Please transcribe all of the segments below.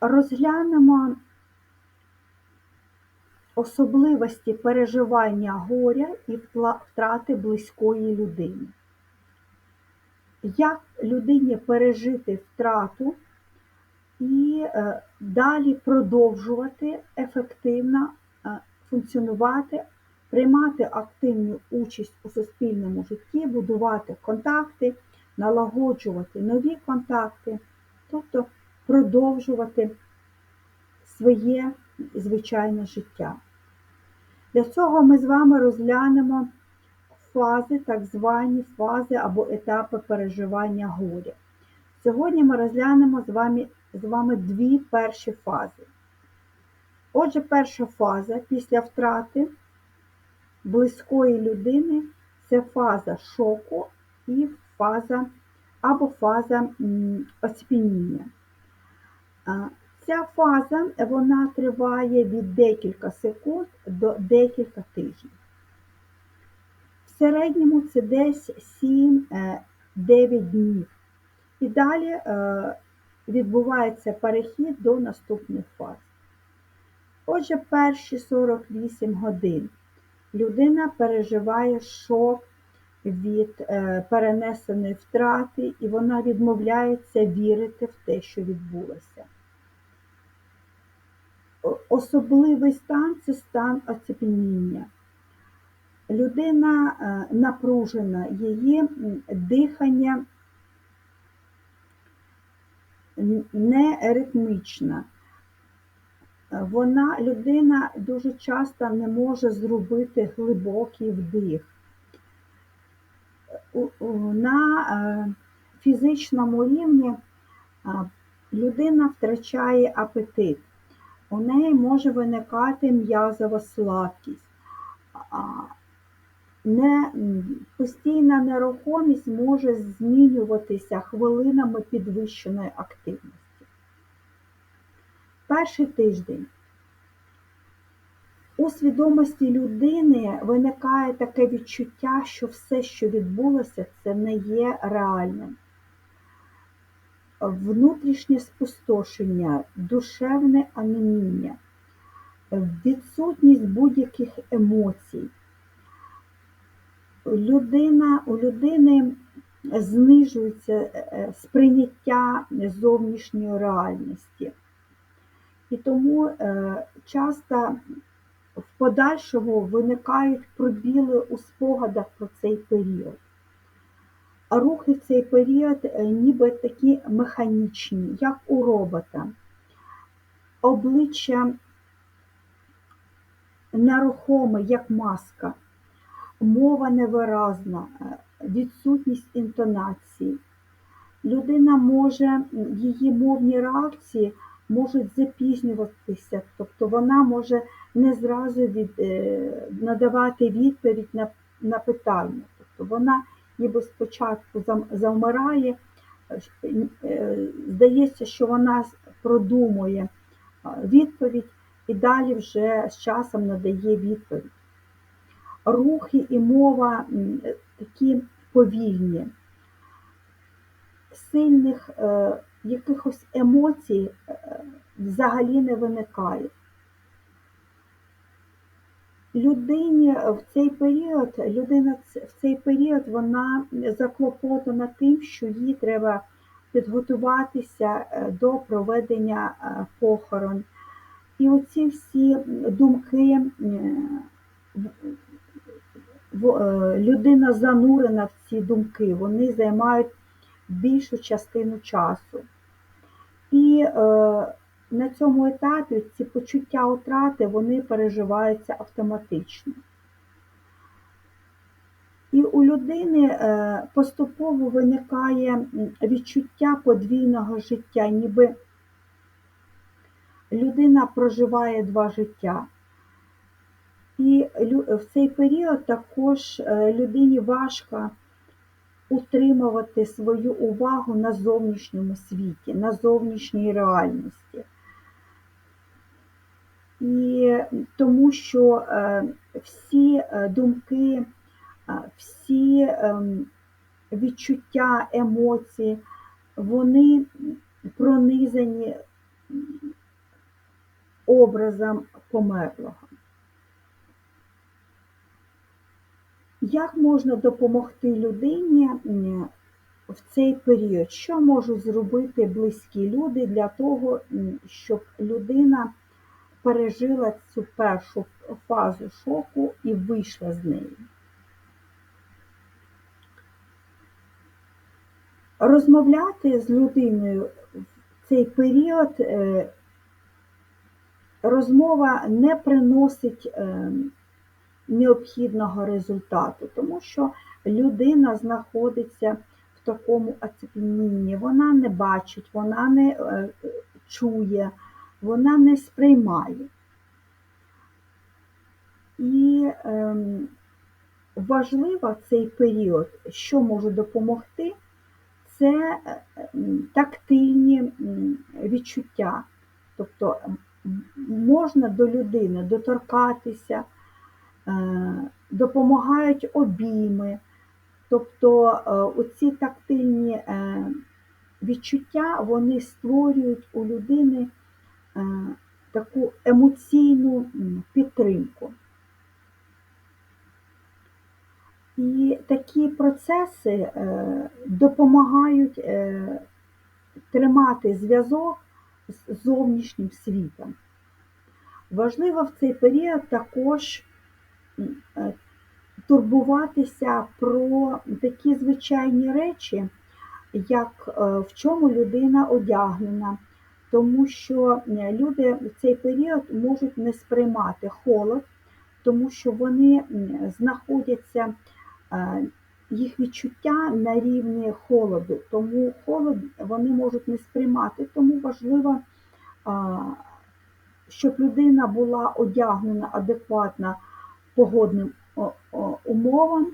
Розглянемо особливості переживання горя і втрати близької людини. Як людині пережити втрату і е, далі продовжувати ефективно е, функціонувати, приймати активну участь у суспільному житті, будувати контакти, налагоджувати нові контакти, тобто продовжувати своє звичайне життя. Для цього ми з вами розглянемо фази, так звані фази або етапи переживання горя. Сьогодні ми розглянемо з вами, з вами дві перші фази. Отже, перша фаза після втрати близької людини це фаза шоку і фаза або фаза. А, Ця фаза вона триває від декілька секунд до декілька тижнів. В середньому це десь 7-9 днів. І далі е, відбувається перехід до наступних фаз. Отже, перші 48 годин людина переживає шок від е, перенесеної втрати, і вона відмовляється вірити в те, що відбулося. Особливий стан це стан оцепеніння. Людина е, напружена, її дихання не ритмічне. Вона, людина дуже часто не може зробити глибокий вдих. На е, фізичному рівні людина втрачає апетит. У неї може виникати м'язова слабкість. Не, постійна нерухомість може змінюватися хвилинами підвищеної активності. Перший тиждень. У свідомості людини виникає таке відчуття, що все, що відбулося, це не є реальним. Внутрішнє спустошення, душевне анеміння, відсутність будь-яких емоцій. Людина, у людини знижується е, е, сприйняття зовнішньої реальності. І тому е, часто в подальшому виникають пробіли у спогадах про цей період. А рухи в цей період е, ніби такі механічні, як у робота. Обличчя нерухоме, як маска, мова невиразна, е, відсутність інтонації. Людина може, її мовні реакції можуть запізнюватися, тобто вона може не зразу від, е, надавати відповідь на, на питання. Тобто вона ніби спочатку завмирає, е, е, здається, що вона продумує відповідь і далі вже з часом надає відповідь. Рухи і мова е, такі повільні, сильних е, якихось емоцій е, взагалі не виникає. Людині в цей період, людина в цей період вона заклопотана тим, що їй треба підготуватися е, до проведення е, похорон. І оці всі думки, е, людина занурена в ці думки, вони займають більшу частину часу. І е, на цьому етапі ці почуття утрати вони переживаються автоматично. І у людини е, поступово виникає відчуття подвійного життя, ніби людина проживає два життя. І в цей період також е, людині важко утримувати свою увагу на зовнішньому світі, на зовнішній реальності. І тому що е, всі е, думки, е, всі ем, відчуття, емоції, вони пронизані образом померлого. Як можна допомогти людині в цей період? Що можуть зробити близькі люди для того, щоб людина пережила цю першу фазу шоку і вийшла з неї? Розмовляти з людиною в цей період е, розмова не приносить е, необхідного результату, тому що людина знаходиться в такому оцепенінні, вона не бачить, вона не е, чує, вона не сприймає. І е, важливо цей період, що може допомогти, це тактильні відчуття. Тобто можна до людини доторкатися, е, допомагають обійми. Тобто е, оці тактильні е, відчуття вони створюють у людини таку емоційну підтримку. І такі процеси допомагають тримати зв'язок з зовнішнім світом. Важливо в цей період також е, турбуватися про такі звичайні речі, як е, в чому людина одягнена, тому що е, люди в цей період можуть не сприймати холод, тому що вони знаходяться, їх відчуття на рівні холоду, тому холод вони можуть не сприймати, тому важливо щоб людина була одягнена адекватно погодним умовам.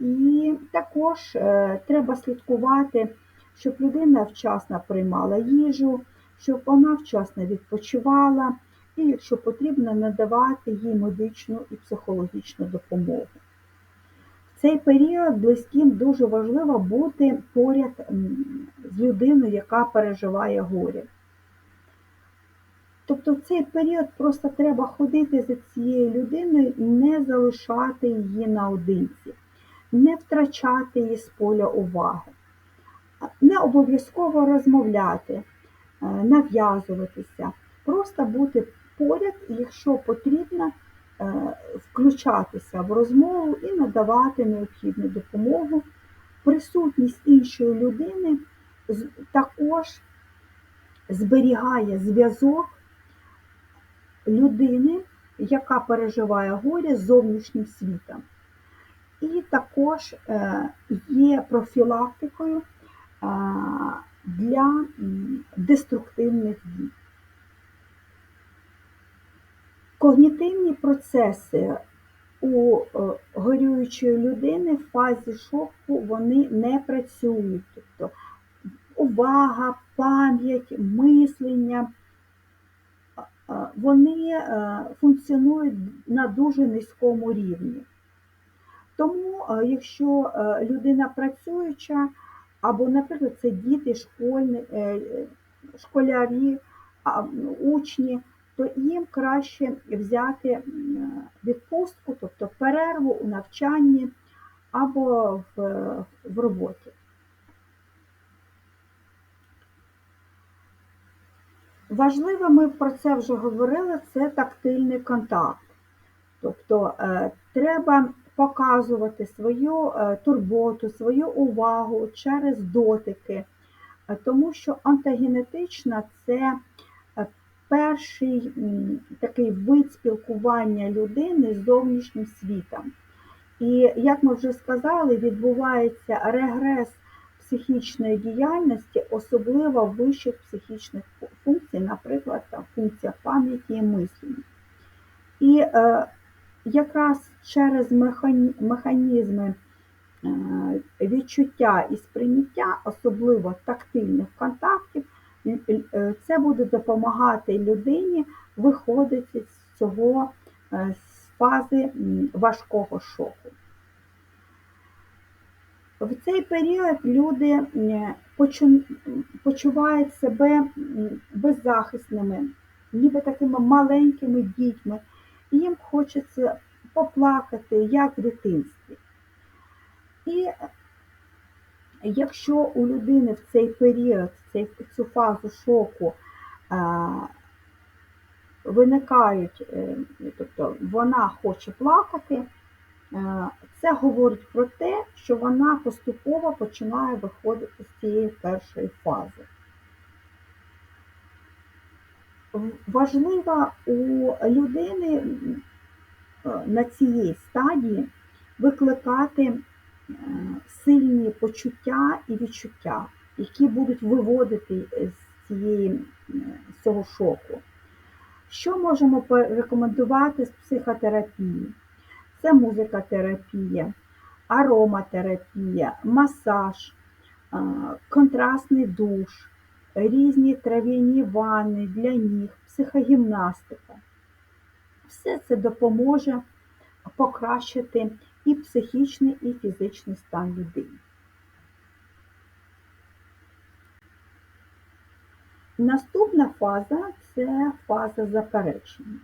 І також е, треба слідкувати, щоб людина вчасно приймала їжу, щоб вона вчасно відпочивала, і, якщо потрібно, надавати їй медичну і психологічну допомогу. В цей період близьким дуже важливо бути поряд з людиною, яка переживає горе. Тобто в цей період просто треба ходити за цією людиною і не залишати її наодинці, не втрачати її з поля уваги, не обов'язково розмовляти, нав'язуватися, просто бути поряд, і якщо потрібно, е, включатися в розмову і надавати необхідну допомогу. Присутність іншої людини також зберігає зв'язок людини, яка переживає горя з зовнішнім світом. І також е, є профілактикою е, для деструктивних дій. Когнітивні процеси у е, горюючої людини в фазі шоку вони не працюють. Тобто увага, пам'ять, мислення, вони е, функціонують на дуже низькому рівні. Тому, е, якщо людина працююча, або, наприклад, це діти, школьні, школярі, учні, то їм краще взяти відпустку, тобто перерву у навчанні або в, в роботі. Важливо, ми про це вже говорили, це тактильний контакт. Тобто е, треба показувати свою е, турботу, свою увагу через дотики, е, тому що антогенетично це перший такий вид спілкування людини з зовнішнім світом. І, як ми вже сказали, відбувається регрес психічної діяльності, особливо вищих психічних функцій, наприклад, функція пам'яті і мислення. І е, якраз через механізми е, відчуття і сприйняття, особливо тактильних контактів, е, це буде допомагати людині виходити з цього е, з фази важкого шоку. В цей період люди почувають себе беззахисними, ніби такими маленькими дітьми, їм хочеться поплакати, як в дитинстві. І якщо у людини в цей період, в цю фазу шоку виникають, е, тобто вона хоче плакати, е, це говорить про те, що вона поступово починає виходити з цієї першої фази. В- Важливо у людини е, на цій стадії викликати е, сильні почуття і відчуття, які будуть виводити з цієї е, з цього шоку. Що можемо порекомендувати з психотерапії? Це музикотерапія, ароматерапія, масаж, контрастний душ, різні трав'яні ванни для ніг, психогімнастика. Все це допоможе покращити і психічний, і фізичний стан людини. Наступна фаза це фаза заперечення.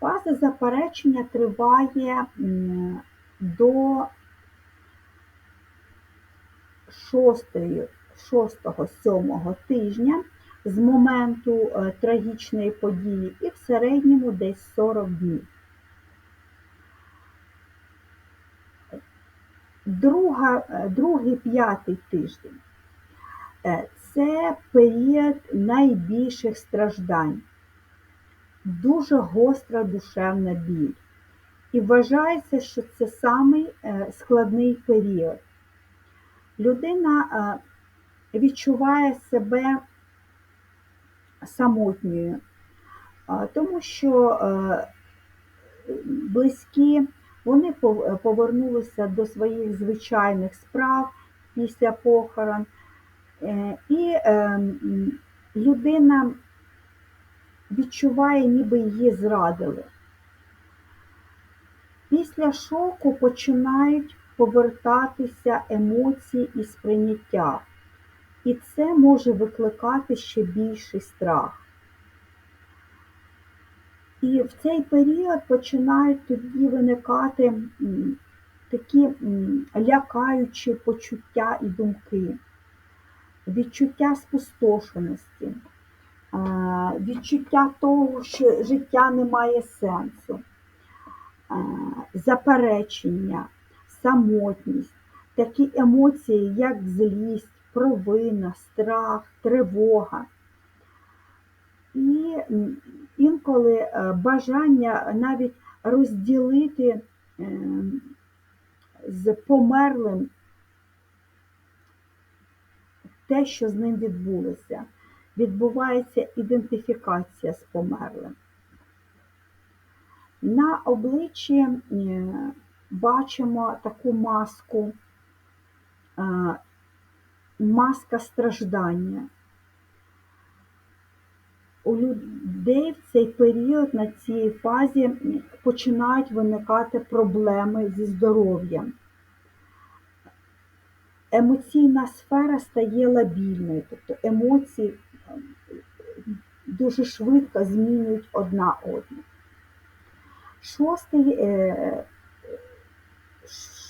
Фаза заперечення триває до 6-7 тижня з моменту е, трагічної події і в середньому десь 40 днів. Друга, е, другий п'ятий тиждень е, це період найбільших страждань, дуже гостра душевна біль. І вважається, що це самий складний період. Людина відчуває себе самотньою, тому що е, близькі вони повернулися до своїх звичайних справ після похорон, Е, і е, людина відчуває, ніби її зрадили. Після шоку починають повертатися емоції і сприйняття, і це може викликати ще більший страх. І в цей період починають тоді виникати такі лякаючі почуття і думки, відчуття спустошеності, відчуття того, що життя не має сенсу, заперечення, самотність, такі емоції, як злість, провина, страх, тривога. І інколи е, бажання навіть розділити ем, з померлим те, що з ним відбулося. Відбувається ідентифікація з померлим. На обличчі е, бачимо таку маску, е, маска страждання. У людей в цей період на цій фазі починають виникати проблеми зі здоров'ям. Емоційна сфера стає лабільною, тобто емоції е, дуже швидко змінюють одна одну. Шостий, е,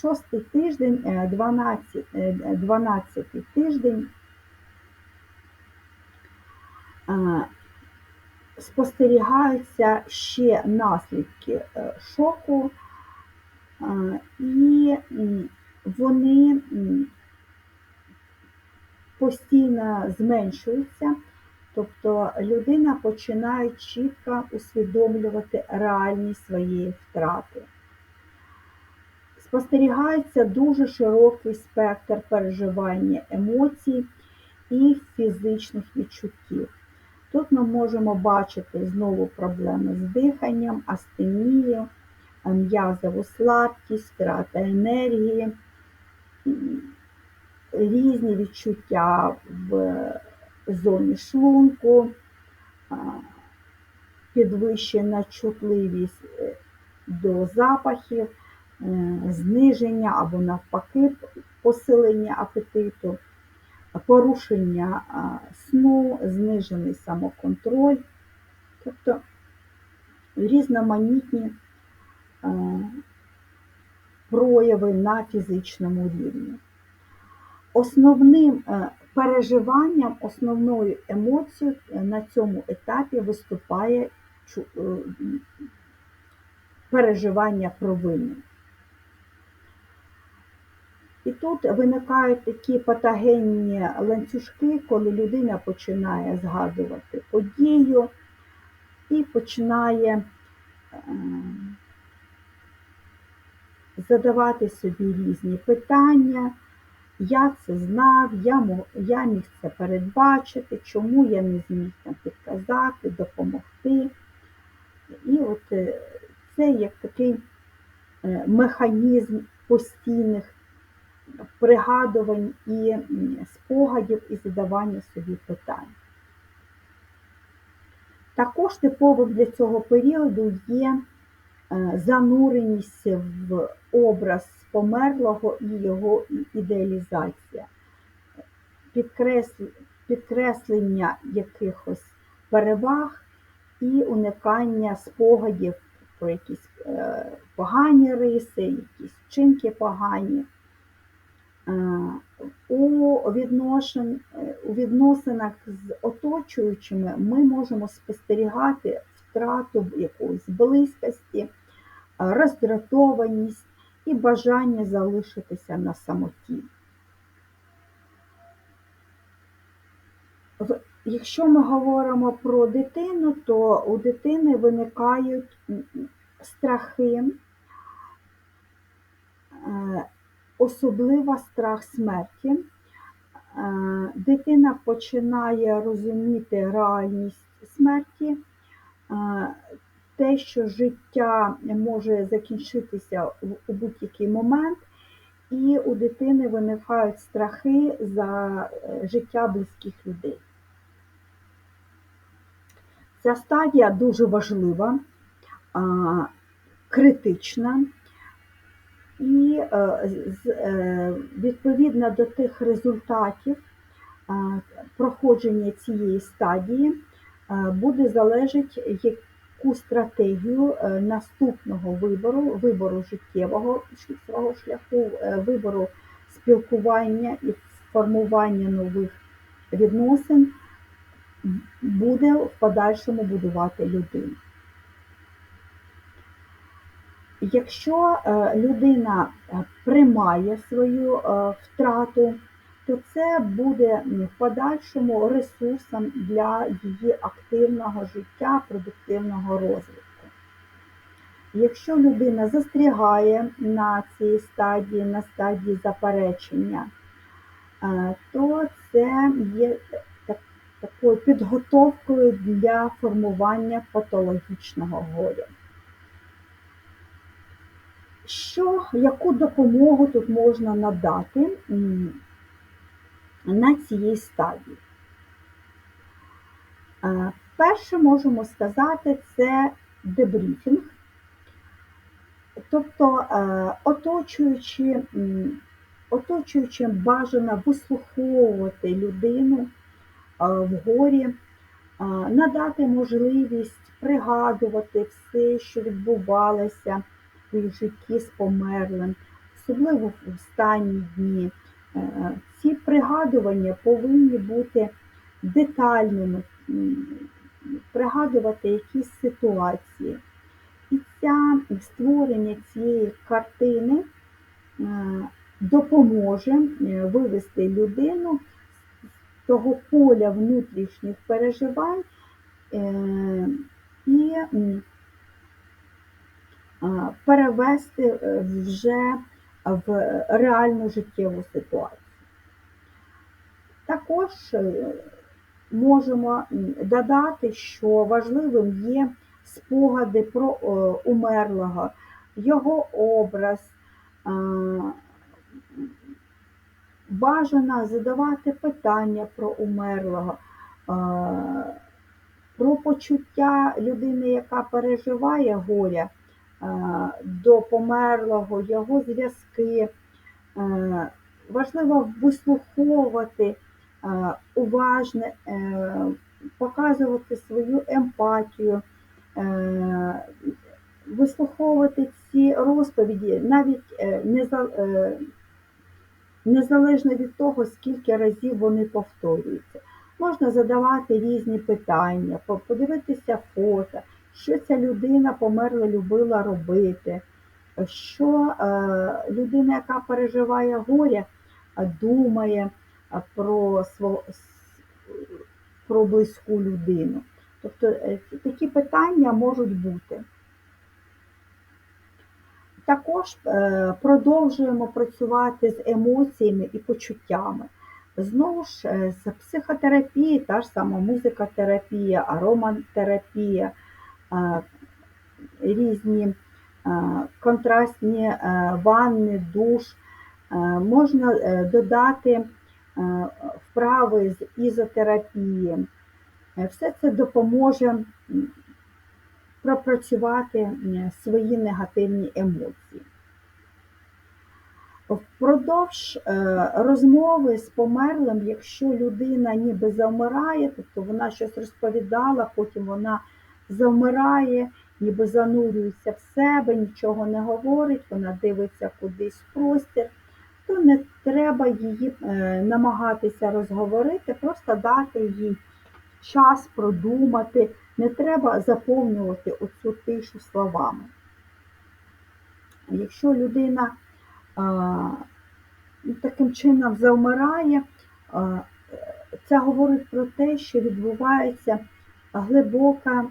шостий тиждень, е, 12, е, 12 тиждень е, спостерігаються ще наслідки е, шоку, е, і вони постійно зменшуються, тобто людина починає чітко усвідомлювати реальність своєї втрати. Спостерігається дуже широкий спектр переживання емоцій і фізичних відчуттів. Тут ми можемо бачити знову проблеми з диханням, астенію, м'язову слабкість, втрата енергії, різні відчуття в зоні шлунку, підвищена чутливість е, до запахів, зниження або навпаки посилення апетиту, порушення сну, знижений самоконтроль, тобто різноманітні е, прояви на фізичному рівні. Основним е, переживанням, основною емоцією е, на цьому етапі виступає е, переживання провини. І тут виникають такі патогенні ланцюжки, коли людина починає згадувати подію і починає е, задавати собі різні питання. Я це знав, я, я міг це передбачити, чому я не зміг там підказати, допомогти. І от е, це як такий е, механізм постійних пригадувань і спогадів і задавання собі питань. Також типовим для цього періоду є е, зануреність в образ померлого і його ідеалізація, підкреслення якихось переваг і уникання спогадів про якісь е, погані риси, якісь вчинки погані. У, відношен, у відносинах з оточуючими ми можемо спостерігати втрату якоїсь близькості, роздратованість і бажання залишитися на самоті. Якщо ми говоримо про дитину, то у дитини виникають страхи, особливо страх смерті. Е, Дитина починає розуміти реальність смерті, е, те, що життя може закінчитися у будь-який момент, і у дитини виникають страхи за е, життя близьких людей. Ця стадія дуже важлива, критична, і е, е, відповідно до тих результатів е, проходження цієї стадії буде залежати, яку стратегію наступного вибору, вибору життєвого свого шляху, вибору спілкування і формування нових відносин буде в подальшому будувати людину. Якщо е, людина е, приймає свою е, втрату, то це буде в подальшому ресурсом для її активного життя, продуктивного розвитку. Якщо людина застрягає на цій стадії, на стадії заперечення, то це є так- такою підготовкою для формування патологічного горя. Що, яку допомогу тут можна надати на цій стадії? Е, Перше можемо сказати, це дебріфінг, тобто е, оточуючи, оточуючим бажано вислуховувати людину е, в горі, надати можливість пригадувати все, що відбувалося в житті з померлим, особливо в останні дні. Е, Ці пригадування повинні бути детальними, пригадувати якісь ситуації. І ця створення цієї картини е, допоможе е, вивести людину з того поля внутрішніх переживань і перевести е, вже в реальну життєву ситуацію. Також е, можемо додати, що важливим є спогади про е, умерлого, його образ. Бажано задавати питання про умерлого, про почуття людини, яка переживає горя до померлого, його зв'язки. Е, Важливо вислуховувати е, уважне е, показувати свою емпатію, е, вислуховувати ці розповіді, навіть е, не за- е, незалежно від того, скільки разів вони повторюються. Можна задавати різні питання, подивитися фото, що ця людина померла, любила робити, що е, людина, яка переживає горе, думає про, сво- с- про близьку людину. Тобто е, такі питання можуть бути. Також е, продовжуємо працювати з емоціями і почуттями. Знову ж з психотерапії, та ж сама музикотерапія, ароматерапія, різні контрастні ванни, душ. Можна е, додати вправи з ізотерапії. Е, Все це допоможе пропрацювати свої негативні емоції. Впродовж е, розмови з померлим, якщо людина ніби завмирає, тобто вона щось розповідала, потім вона завмирає, ніби занурюється в себе, нічого не говорить, вона дивиться кудись в простір, то не треба її е, намагатися розговорити, просто дати їй час продумати, не треба заповнювати оцю тишу словами. Якщо людина а, таким чином завмирає, а, це говорить про те, що відбувається глибоке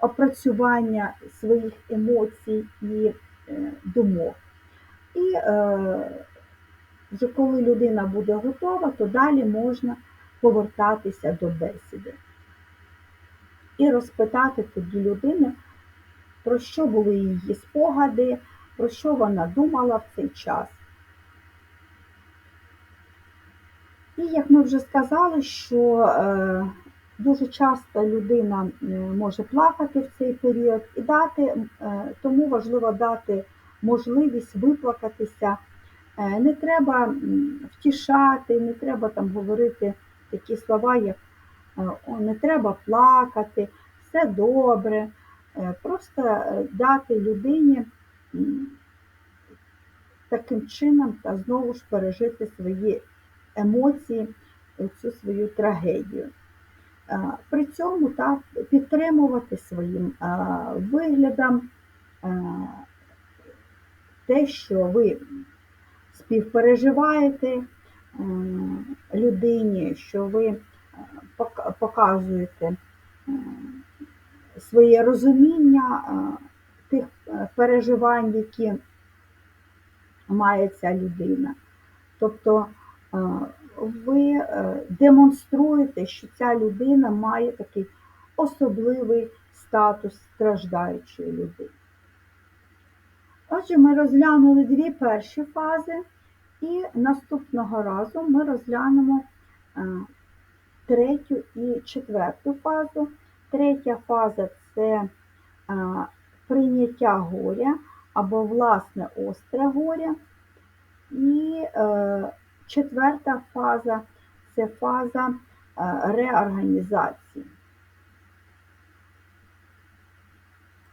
опрацювання своїх емоцій і е, думок. І вже коли людина буде готова, то далі можна повертатися до бесіди і розпитати тоді людину, про що були її спогади, про що вона думала в цей час. І як ми вже сказали, що е, дуже часто людина може плакати в цей період, і дати, е, тому важливо дати можливість виплакатися. Е, не треба втішати, не треба там говорити такі слова, як е, не треба плакати, все добре. Просто дати людині таким чином та знову ж пережити свої емоції, цю свою трагедію. Е, При цьому так, підтримувати своїм е, виглядом е, те, що ви співпереживаєте людині, що ви показуєте своє розуміння тих переживань, які має ця людина. Тобто ви е, демонструєте, що ця людина має такий особливий статус страждаючої людини. Отже, ми розглянули дві перші фази, і наступного разу ми розглянемо е, третю і четверту фазу. Третя фаза це е, прийняття горя або власне остре горе. І е, четверта фаза це фаза е, реорганізації.